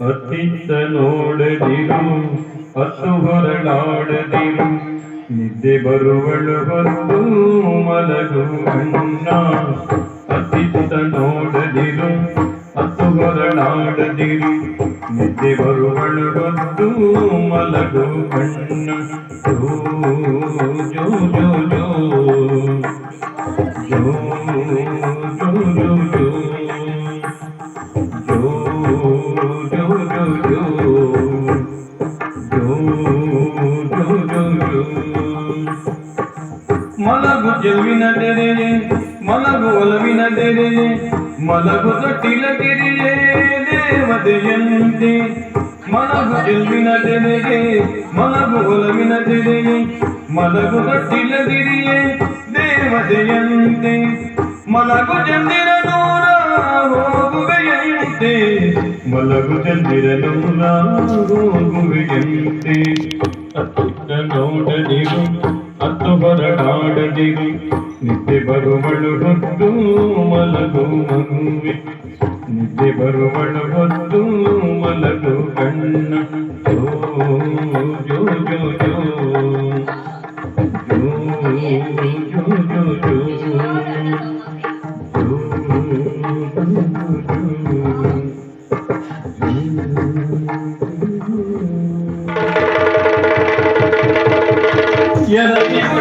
ಅತ್ತಿತ್ತ ನೋಡದಿರು ಅತ್ತು ಹೊರಳಾಡದಿರು ನಿದ್ದೆ ಬರುವಳು ಹೊತ್ತು ಮಲಗು ಅತ್ತಿತ್ತ ನೋಡದಿರು ಅತ್ತು ಹೊರಳಾಡದಿರು ನಿದ್ದೆ ಬರುವಳು ಹೊತ್ತು ಮಲಗು ಕಣ್ಣ ಜೋ ಜೋ ಜೋ ಜೋ ಜೋ మలగు జల్విన తెరే మలగు ఒలవిన తెరే మలగు తొట్టిల గిరియే దేవదయంతి మలగు జల్విన తెరే మలగు ఒలవిన తెరే మలగు తొట్టిల గిరియే దేవదయంతి మలగు జందిర ಮಲಗು ಚಂದಿರ ನೂರ ಹೋಗುವೆಯಂತೆ ಅತ್ತಿತ್ತ ನೋಡದಿರು ಅತ್ತು ಹೊರಡಾಡದಿರು ನಿದ್ದೆ ಬರುವಳು ಹೊತ್ತು ಮಲಗು ಮಗುವೆ ನಿದ್ದೆ ಬರುವಳು ಹೊತ್ತು ಮಲಗು ಕಣ್ಣ ಜೋ ಜೋ ಜೋ ಜೋ ಜೋ ಜೋ ಜೋ Yeah,